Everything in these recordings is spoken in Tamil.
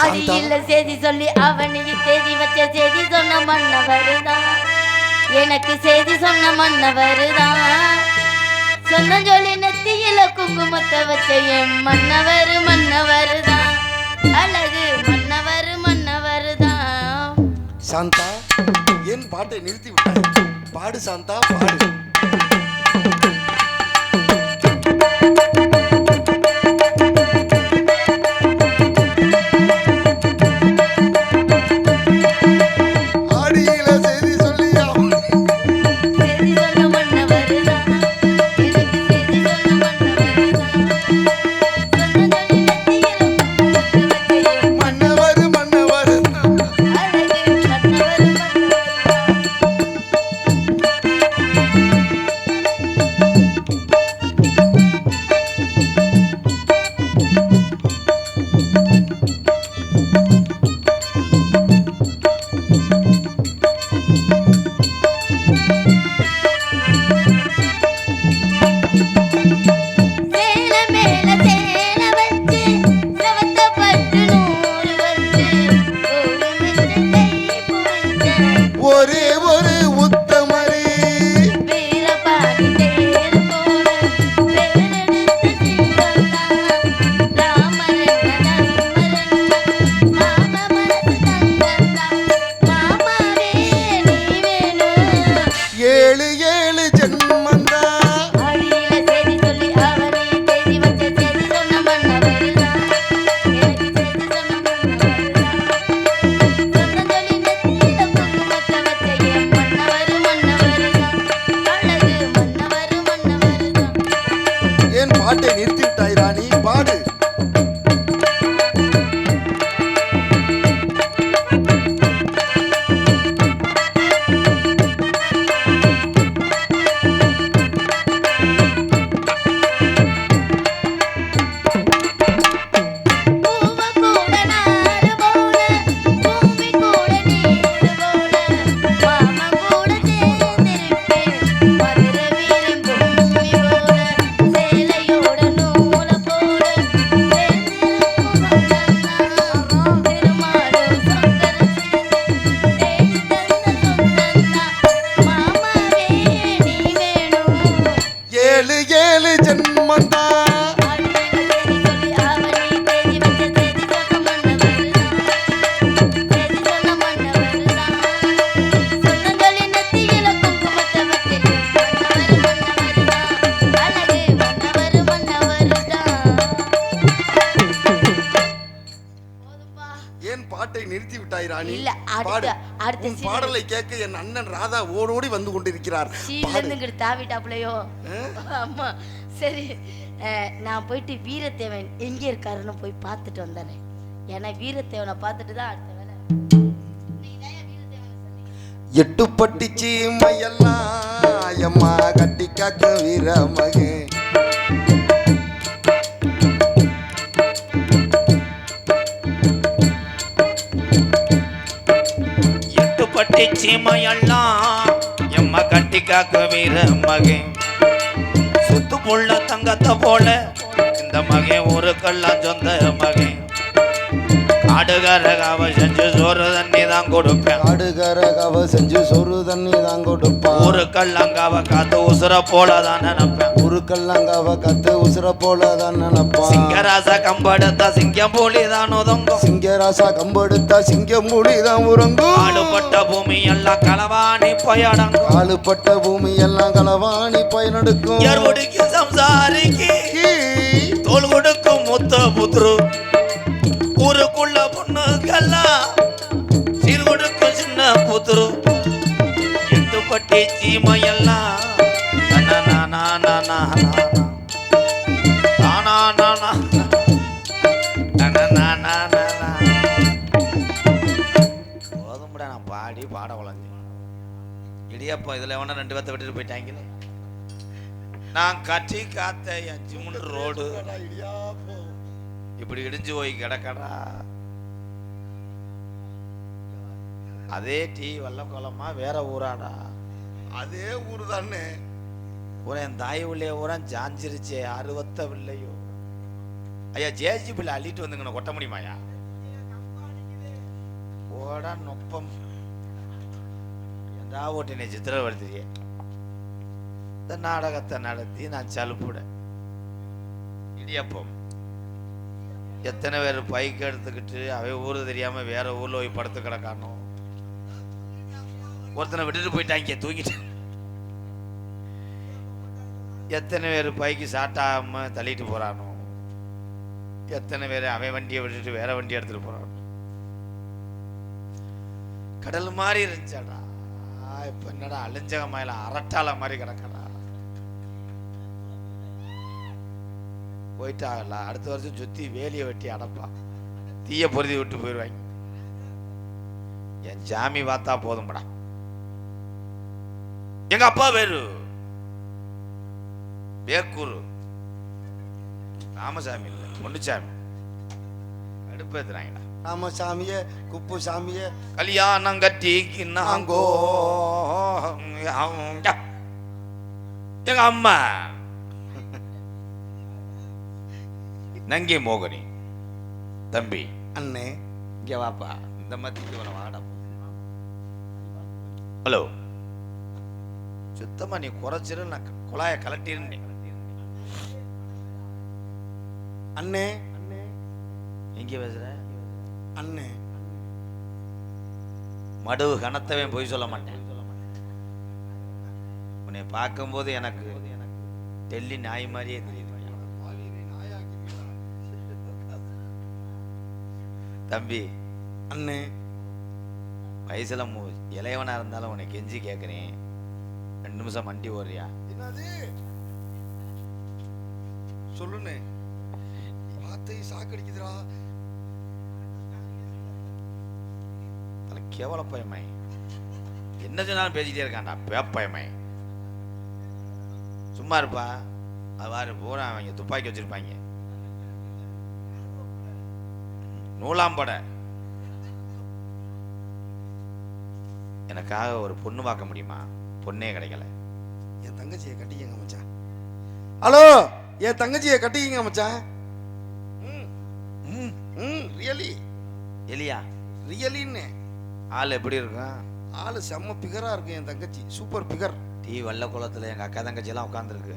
அது இல்ல செய்தி சொல்லி அவனுக்கு தேதி வச்ச செய்தி சொன்ன மன்னவருதான் எனக்கு செய்தி சொன்ன மன்னவருதான் சொன்ன சொல்லி நெத்தியில குங்குமத்தை வச்ச என் மன்னவர் மன்னவருதான் அழகு மன்னவர் மன்னவருதான் சாந்தா என் பாட்டை நிறுத்தி விட்டாய் பாடு சாந்தா பாடு. பாடலை கேட்க என் அண்ணன் ராதா ஓடோடி வந்து கொண்டிருக்கிறார். சீல பாடு இருந்து இங்கிட்டு தாவிட்டாப்புலையோ. ஆமா. சரி. நான் போயிட்டு வீரத்தேவன் எங்க இருக்காருன்னு போய் பார்த்துட்டு வந்துடுறேன் ஏன்னா வீரத்தேவனை பார்த்துட்டு தான் அடுத்த வேலை. நீங்கதான்யா வீரத்தேவனை சொன்னீங்க. எட்டு பட்டிச்சு மையெல்லாம் எம்மா கட்டி காக்க வீர மகே சீமையெல்லாம் எம்ம கட்டி காக்க வீர மகன் சுத்து புள்ள தங்கத்தை போல இந்த மகன் ஊருக்கெல்லாம் சொந்த மகன் காடுகாரகாவ செஞ்சு சோறு தண்ணி தான் கொடுப்பேன். காடுகர கவ செஞ்சு சொரு தண்ணி தான் கொடுப்பா. ஊருக்கெல்லாம் காவ காத்து உசுர போல தான் நினைப்பேன். ஊருக்கெல்லாம் கத்து உசுர போல தான் நினைப்பா. சிங்கராச கம்பெடுத்தா சிங்கம் போலி தான் உதங்கும் சிங்கராசா கம்பெடுத்தா சிங்கம் மூடி தான் உறங்கும். ஆடுபட்ட பூமி எல்லாம் களவாணி போயடங்கும் காலுப்பட்ட பூமி எல்லாம் களவாணி பயனெடுக்கும். எருவடிக்கு சம்சாரிக்கு தோல் கொடுக்கும் முத்த புத்ரு. புத்ரு எட்டு பட்டி சீமையெல்லாம் போதும்டா நான் பாடி பாட வளர்ந்தேன் இடியப்பா இதுல எவனா ரெண்டு பேர்த்த விட்டுட்டு போயிட்டாங்களே நான் கட்டி காத்த என் ஜிமுன் ரோடு இப்படி இடிஞ்சு போய் கிடக்கடா அதே டீ வெள்ளக்கோலமா வேற ஊராடா. அதே ஊரு தானே ஊரா என் தாய் உள்ளே ஊரா ஜாஞ்சிருச்சே அறுபத்த பிள்ளையோ ஐயா ஜேஜி பிள்ளை அள்ளிட்டு வந்துங்க கொட்ட முடியுமாயா என்னடா நொப்பம். என்றா ஓட்டினை சித்திரவர்த்தியே இந்த நாடகத்தை நடத்தி நான் சலுப்புட. இடியப்பம். எத்தனை பேர் பைக் எடுத்துக்கிட்டு அவை ஊரு தெரியாம வேற ஊர்ல போய் படுத்து கிடக்கானோ. ஒருத்தனை விட்டுட்டு போயிட்டாங்க தூக்கிட்டு எத்தனை பேர் பைக்கு சாட்டாம தள்ளிட்டு போறானோ? எத்தனை பேர் அவன் வண்டியை விட்டுட்டு வேற வண்டி எடுத்துட்டு போறானோ? கடல் மாதிரி இருந்துச்சாடா. இப்ப என்னடா அழிஞ்சக மாயில அரட்டால மாதிரி கிடக்கடா. போயிட்டாங்கல்ல அடுத்த வருஷம் சுத்தி வேலியை வெட்டி அடப்பா தீய பொருதி விட்டு போயிடுவாங்க என் ஜாமி பார்த்தா போதும்டா. எங்க அப்பா பேரு வேக்கூர் ராமசாமி இல்லை பொன்னுச்சாமி. அடுப்பேத்துறாங்கடா ஆமா சாமியே குப்பு சாமியே கல்யாணம் கட்டி கின்னாங்கோ எங்க அம்மா? நங்கி மோகனி. தம்பி. அண்ணே. இங்க வாப்பா. இந்த மத்திக்கு வர வாடா. ஹலோ. சுத்தமா நீ குறைச்சிரு நான் குழாய கலட்டிருந்தேன். அண்ணே. எங்க பேசுற? அண்ணே. மடுவு கனத்தவன் போய் சொல்ல மாட்டேன். உன்னை பார்க்கும்போது எனக்கு டெல்லி நாய் மாதிரியே தெரியுது. தம்பி. அண்ணே. வயசுல மு- இளையவனா இருந்தாலும் உன்னை கெஞ்சி கேட்குறேன் ரெண்டு நிமிஷம் மண்டி ஓடுறியா? என்னது? சொல்லுண்ணே. வார்த்தை சாக்கடிக்குதுடா. கேவல பயமை என்ன சொன்னாலும் பேசிட்டே இருக்கான்டா பேப்பயமை சும்மா இருப்பா. அது வாரு பூரா அவங்க துப்பாக்கி வச்சிருப்பாங்க. நூலாம்பட எனக்காக ஒரு பொண்ணு பார்க்க முடியுமா? பொண்ணே கிடைக்கல. என் தங்கச்சியை கட்டிக்கங்க மச்சான். ஹலோ என் தங்கச்சியை கட்டிக்கங்க மச்சான். ரியலி. எலியா? ரியலின்னு. ஆள் எப்படி இருக்கும்? ஆளு செம்ம பிகரா இருக்கு என் தங்கச்சி. Super figure. டீ வெள்ள குளத்துல எங்க அக்கா தங்கச்சி எல்லாம் உட்காந்துருக்கு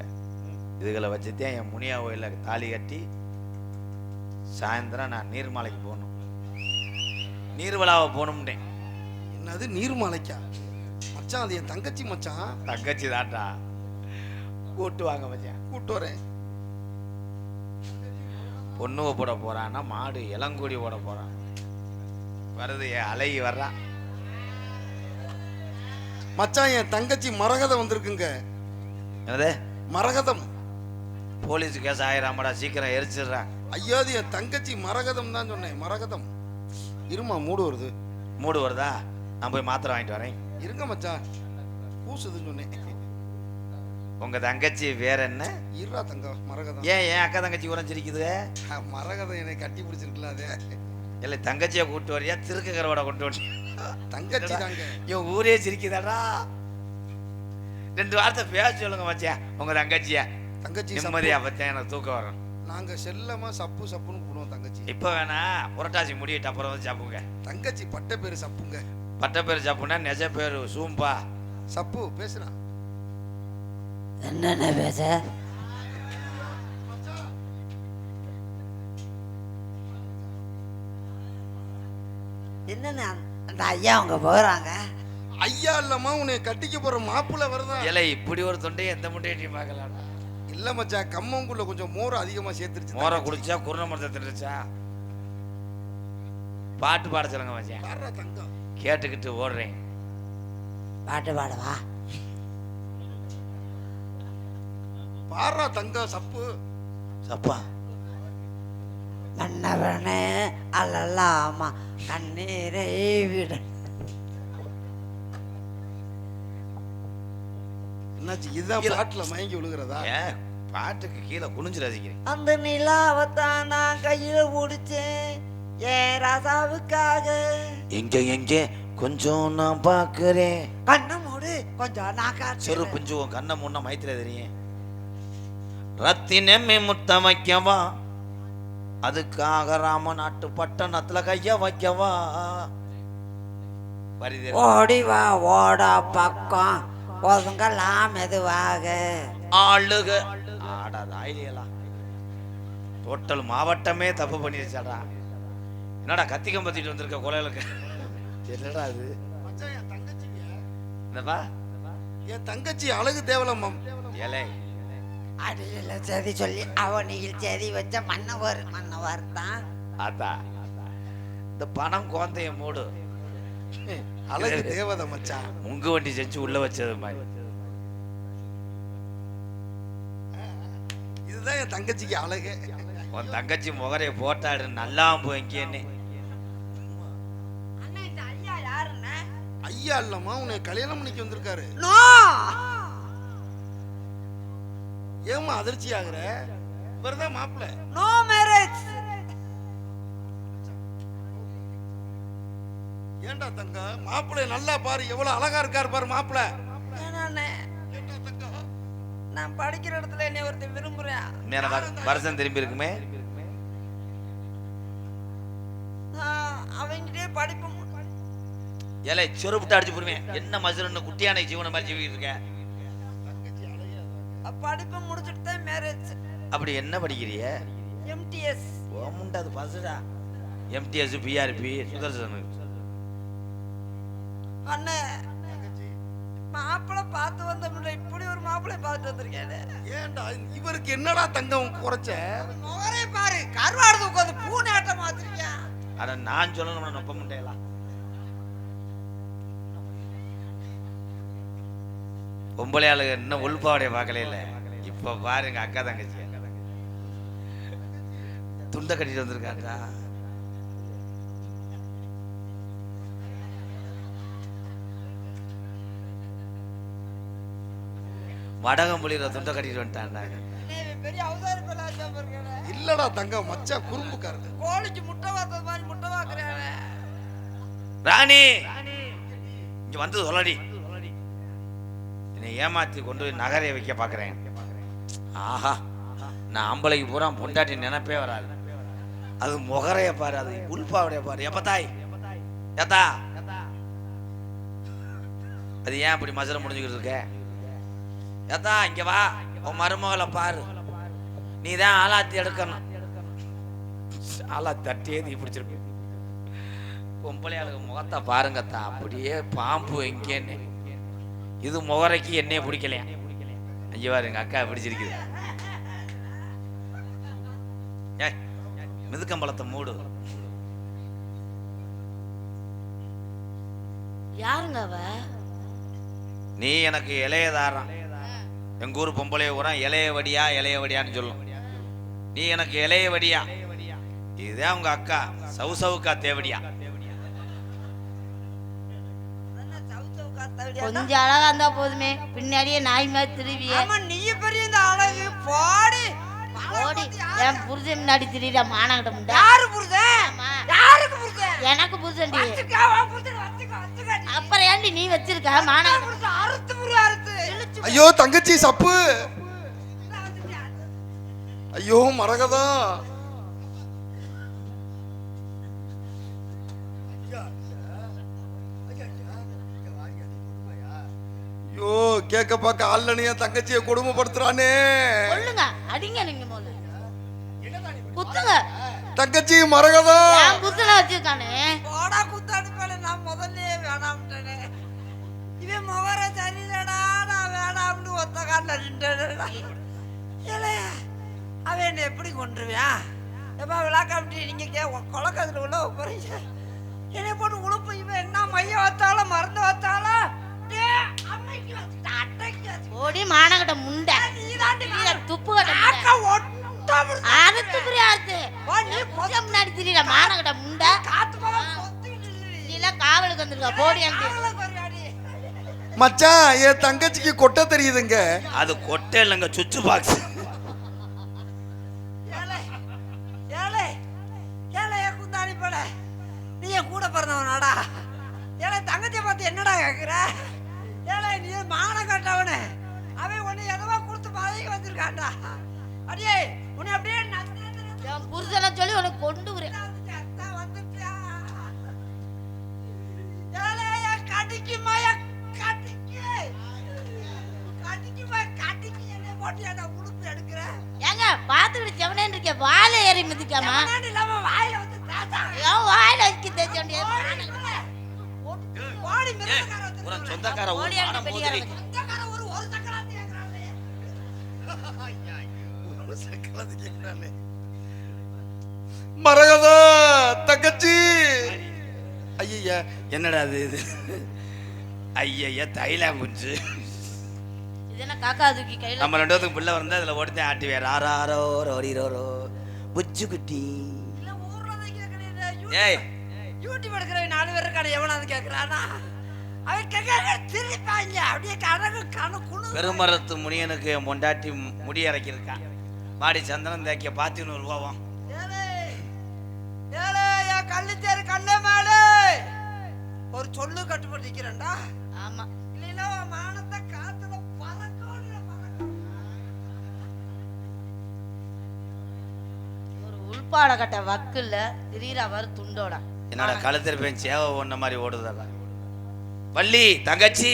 இதுகளை வச்சுதான் என் முனியா கோயில தாலி கட்டி சாயந்தரம் நான் நீர்மலைக்கு போகணும். நீர்வளாவை போகணும்ட்டேன். என்னது நீர்மலைக்கா மச்சான் அது என் தங்கச்சி மச்சான். தங்கச்சி தான்டா. கூட்டு வாங்க மச்சான். கூட்டு வரேன். பொண்ணுவ போட போறான்னா மாடு இளங்கூடி போட போறான். வருது என் அழகி வர்றான் மச்சான் என் தங்கச்சி மரகதம் வந்திருக்குங்க. என்னது? மரகதம். போலீஸ் கேஸ் ஆயிராமடா சீக்கிரம் எரிச்சிடுறான் ஐயோ அது என் தங்கச்சி மரகதம் தான் சொன்னேன் மரகதம். இருமா மூடு வருது. மூடு வருதா? நான் போய் மாத்திரை வாங்கிட்டு வரேன். இருங்க மச்சான். பூசுதுன்னு சொன்னேன். உங்க தங்கச்சி வேற என்ன? இருடா தங்கம் மரகதம். ஏன் ஏன் அக்கா தங்கச்சி உரைஞ்சிருக்குது மரகதம் என்னை கட்டி பிடிச்சிருக்குல்ல அதே. இல்லை தங்கச்சியை கூட்டு வரியா? திருக்க கருவாடை கொண்டு வரியா? தங்கச்சி தாங்க. இவன் ஊரே சிரிக்குதாடா. ரெண்டு வார்த்தை பேச சொல்லுங்க மச்சான். உங்க தங்கச்சிய. தங்கச்சி நிம்மதியா. பத்தேன் எனக்கு தூக்கம் வரும். நாங்க செல்லமா சப்பு சப்புன்னு கூடுவோம் தங்கச்சி. இப்ப வேணா புரட்டாசி முடியிட்டு அப்புறம் வந்து சாப்புங்க தங்கச்சி பட்ட பேரு சப்புங்க. பட்ட பேர் சாப்புனா நெஜ பேர் சூம்பா. சப்பு பேசுறான் என்னென்ன பேச? என்னென்ன அந்த ஐயா அவங்க போகிறாங்க ஐயா இல்லம்மா உன்னை கட்டிக்க போற மாப்பிள்ள வருதா? இலை இப்படி ஒரு தொண்டையை எந்த முட்டையும் பார்க்கலாம் இல்ல மச்சான் கம்மங்குள்ள கொஞ்சம் மோர் அதிகமா சேர்த்துருச்சு. மோரை குடிச்சா குருண மரத்தை திட்டுச்சா பாட்டு பாட சொல்லுங்க மச்சான். தங்கம். கேட்டுக்கிட்டு ஓடுறேன். பாட்டு பாடவா? பாடுறா தங்கம் சப்பு. சப்பா. மன்னவனே அல்லலாமா கண்ணீரை விட. என்னாச்சு இல்ல. பாட்டுல மயங்கி விழுகிறதா? பாட்டுக்கு கீழே குனிஞ்சு ரசிக்கிறேன். அந்த நிலாவைத்தான் நான் கையில பிடிச்சேன். ஏன் ராசாவுக்காக. எங்க எங்க? கொஞ்சம் நான் பாக்குறேன் கண்ணை மூடு. கொஞ்சம் நான் காற்று பிஞ்சு உன் கண்ணை முன்ன மைத்திர தெரியும். ரத்தினமே முத்த வைக்கவா? அதுக்காக ராம நாட்டு பட்டணத்துல கைய வைக்கவா? வரி ஓடி பக்கம். ஒதுங்கலாம் மெதுவாக. ஆளுக. ஆடாத ஆயிலியலாம் டோட்டல் மாவட்டமே தப்பு பண்ணிருச்சாடா. என்னடா கத்திக்கம் பத்திட்டு வந்திருக்க கொலையிலுக்கு என்னடா அது? மச்சான் என் தங்கச்சிங்க. என்னப்பா? என் தங்கச்சி அழகு தேவலம்மா ஏலே. அடியில் சதி சொல்லி அவனியில் சதி வச்ச மன்னவர் மன்னவர் தான். அதா. இந்த பணம் குழந்தைய மூடு. அழகு தேவதை மச்சான். முங்கு வண்டி செஞ்சு உள்ள வச்சது மாதிரி. இதுதான் என் தங்கச்சிக்கு அழகு. உன் தங்கச்சி முகரைய போட்டாடு நல்லா போய்க்கேன்னு ஐயா இல்லம்மா உன்னை கல்யாணம் பண்ணிக்க வந்திருக்காரு. நோ! ஏமா அதிர்ச்சி ஆகுற? இவர்தான் மாப்பிள்ள. No marriage! ஏன்டா தங்க மாப்பிள்ளை நல்லா பாரு எவ்வளவு அழகா இருக்காரு பாரு மாப்பிள்ளை. நான் படிக்கிற இடத்துல என்னை ஒருத்தர் விரும்புறேன் மேல வர- வருஷம் திரும்பி இருக்குமே? அவங்கிட்டே படிப்பு ஏலே சொருப்பிட்டு அடிச்சு போடுவேன். என்ன மசுரன்னு குட்டியானை ஜீவன மாதிரி ஜீவிக்கிட்டு இருக்க? படிப்பை முடிச்சுட்டு தான் மேரேஜ் அப்படி என்ன படிக்கிறிய? எம்டிஎஸ் ஓமுண்டா அது பசுடா. MTS PRP சுதர்சனு. அண்ணே மாப்பிள்ளை பார்த்து வந்தோம்ல இப்படி ஒரு மாப்பிள்ளை பார்த்துட்டு வந்திருக்கேன். ஏன்டா இவருக்கு என்னடா தங்கம் குறைச்ச? முகரே பாரு கருவாடு உட்காந்து பூனை ஆட்டம் மாத்திருக்கேன் அட நான் சொல்லணும் நொப்ப முண்டையெல்லாம் பொம்பளை ஆளுங்க இன்னும் உள்பாவடைய பார்க்கல இல்ல. இப்ப பாருங்க அக்கா தங்கச்சி. துண்டை கட்டிட்டு வந்திருக்காங்கடா. வடகம் புளிகிற துண்டை கட்டிட்டு இருக்கேன் இல்லடா தங்கம் மச்சான் குறும்புக்காரரு. கோழிக்கு முட்டை வாத்தது மாதிரி முட்டை வாக்குறேன் ராணி! இங்க வந்து சொல்லடி. என்னை ஏமாத்தி கொண்டு போய் நகரை வைக்க பாக்குறேன். ஆஹா நான் ஆம்பளைக்கு பூரா பொண்டாட்டி நினைப்பே வராது. அது முகரைய பாரு அது உள்பாவுடைய பாரு. எப்ப தாய்? ஏத்தா அது ஏன் இப்படி மதுரை முடிஞ்சுக்கிட்டு இருக்க? ஏத்தா இங்க வா. உன் மருமகளை பாரு. நீ தான் ஆலாத்தி எடுக்கணும். ஆலா தட்டியே நீ பிடிச்சிருப்ப பொம்பளையாளுக்கு முகத்தை பாருங்கத்தா. அப்படியே பாம்பு எங்கேன்னு இது முகரைக்கு என்னைய பிடிக்கலையா? ஐயா எங்க அக்கா பிடிச்சிருக்குது. ஏய் மிதுக்கம்பளத்தை மூடு. யாருங்க அவ? நீ எனக்கு இளையதாரம். எங்க ஊர் பொம்பளைய ஊரா இளைய வடியா இளைய வடியான்னு சொல்லும். நீ எனக்கு இளைய வடியா? இதுதான் உங்க அக்கா சவு சவுக்கா தேவடியா. கொஞ்சம் அழகா இருந்தா போதுமே. பின்னாடியே நாய் மாதிரி திருவிய. நீ பெரிய இந்த அழகு. போடி. ஓடி என் புருஷன் முன்னாடி திரியிற மானாகிட்ட முண்டா? யாரு புருஷன். யாருக்கு புருஷன்? எனக்கு புருஷனை. அப்புறம் ஏன்டி நீ வச்சிருக்க மானாகிட்ட அறுத்து புரு அறுத்து. ஐயோ தங்கச்சி சப்பு? ஐயோ மரகதம் ஐயோ கேட்க பார்க்க ஆள்லனியா தங்கச்சியை கொடுமைப்படுத்துறானே. சொல்லுங்க அடிங்க நீங்க முதல்ல. குத்துங்க. தங்கச்சி என் புருஷனை வச்சிருக்கானே. நின்னுட்டேனேடா. ஏலே, அவன் என்னை எப்படி கொன்றுவியான்? எப்பா விழாக்காமிட்டி நீங்க கே கொலக்கத்துல உள்ள போறீங்க என்னை போட்டு உழுப்பு இவன் என்ன மைய வச்சாலும் மருந்து வச்சுட்டா. ஓடி மானாகிட்ட முண்டை துப்பு. அறுத்து புரிய அறுத்து ஓ, நீ புருஷன் முன்னாடி திரியிற மானாகிட்ட முண்டை காவலுக்கு வந்திருக்க போடி. மச்சான் என் தங்கச்சிக்கு கொட்டை தெரியுதுங்க. அது கொட்டை இல்லைங்க சுச்சு பாக்ஸ். நீ என் கூட பிறந்தவனாடா. ஏலே தங்கச்சியை பார்த்து என்னடா கேக்குற? ஏலே நீ மானம் கட்டவனு. அவன் உன்னை எதவா கொடுத்து பதவி வச்சிருக்கான்டா. அடியே உன்னை அப்படியே என் புருஷனை சொல்லி உனக்கு கொண்டு வரேன் எடுக்கிற? ஏங்க செவனேன்னு இருக்க வாழை ஏறி மிதிக்காமா? முன்னாடி இல்லாம வாயில வந்து ஏன் வாயில வச்சு தேய்ச்ச ஒரு சொந்தக்கார. சொந்தக்கார ஒரு ஒரு சக்கராத்தி சக்கராத்து தங்கச்சி? ஐயா என்னடா அது இது? ஐயய்யா தைலா குஞ்சு. இது என்ன காக்கா தூக்கி கையில நம்ம ரெண்டு பேத்துக்கு பிள்ளை வந்தா இதுல ஓடித்தே ஆட்டி வேற ஆறாரோ ரோரி ரோரோ புச்சு குட்டி. ஏய். யூடியூப் எடுக்கிறவன் நாலு பேர் இருக்கான எவனாவது கேக்குறானா? அவன் கேட்க திருப்பாங்க அப்படியே கணக்கு கணக்குன்னு பெருமரத்து முனியனுக்கு என் பொண்டாட்டி முடி இறக்கியிருக்கா மாடி சந்தனம் தேக்கிய பாத்தி நூறு ரூபாவும் கள்ளுத்தேரு கண்ணே மேலே. ஒரு சொல்லு கட்டுப்பட்டு நிக்கிறேன்டா. ஆமா. இல்லைன்னா மானத்தை காத்துல உள்பாட கட்ட வக்குல திடீரா வரு துண்டோட. என்னோட கழுத்திருப்பேன் சேவை ஒன்ன மாதிரி ஓடுதா வள்ளி தங்கச்சி.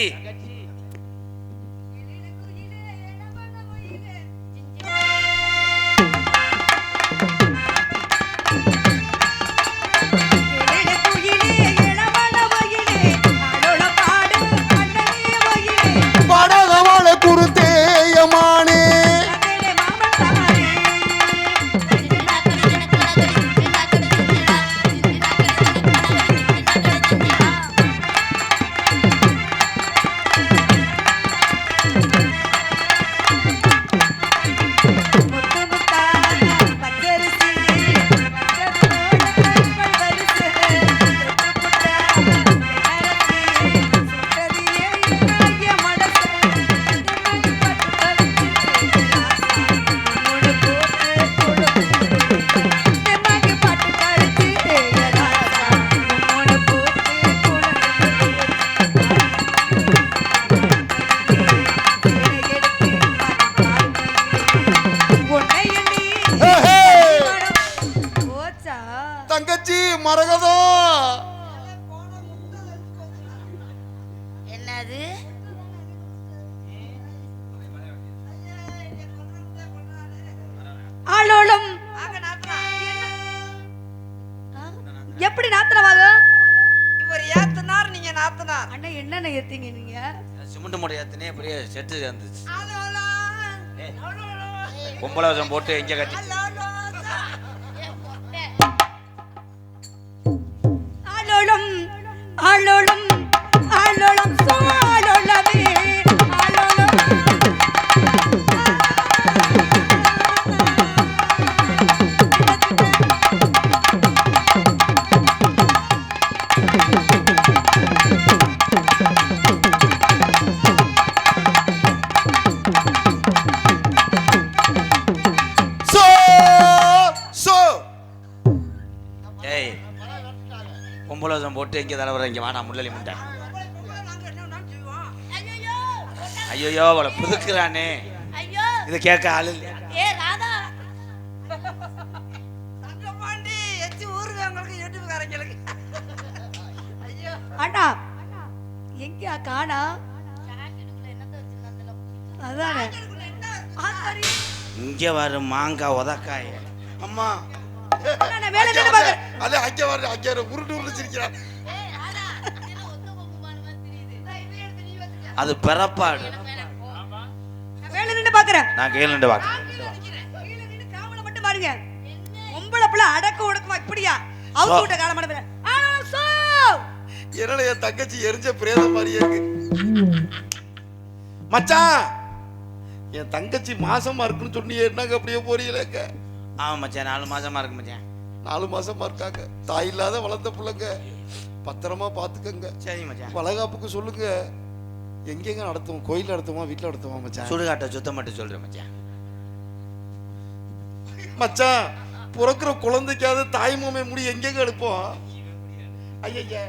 சிமெண்ட் மூட்டை ஏத்தினே பெரிய செட்டு இருந்துச்சு அலோலா ஏய். அலோலா பொம்பளை வசம் போட்டு எங்க கட்டி முள்ளலி செய்வோம் ஐயோ அவளை புதுக்குறானே. ஐயோ. இதை கேட்க ஆள் இல்லையா? ஏ ராதா. தங்கப்பாண்டி எச்சி ஊருவங்களுக்கு யூடியூப் காரங்களுக்கு. ஐயோ. அண்ணா எங்கயா காணா? அதானே. இங்க வர மாங்காய் உதக்காய. அம்மா. வேலை பார்க்கறேன். அது அங்க வர அங்க உருட்டு உருட்டு சிரிக்கிறான். அது பிறப்பாடு. நான் வேலை நின்னு பார்க்கறேன். நான் கீழே நின்று மட்டும் பாருங்க. பொம்பளை புள்ள அடக்க ஒடுக்கமா இப்படியா? அவுத்து விட்ட காலம் மட்டும் பாரு. ஆளோளம் சோ. என்னடா என் தங்கச்சி எரிஞ்ச பிரேதம் மாதிரியே இருக்கு. மச்சான் என் தங்கச்சி மாசமா இருக்குன்னு சொன்னியே என்னங்க அப்படியே போறீங்களேங்க? ஆமா மச்சான் நாலு மாசமா இருக்கு மச்சான் நாலு மாசமா இருக்காங்க. தாய் இல்லாத வளர்ந்த பிள்ளைங்க. பத்திரமா பாத்துக்கங்க சரி மச்சான் வளகாப்புக்கு சொல்லுங்க. எங்கெங்க நடத்துவோம்? கோயில் நடத்துவோமா? வீட்டுல நடத்துவோமா மச்சான்? சுடுகாட்டை சுத்தம் மட்டும் சொல்றேன் மச்சான். மச்சான் பிறக்கிற குழந்தைக்காவது தாய் மாமே முடி எங்கெங்க எடுப்போம்? ஐயா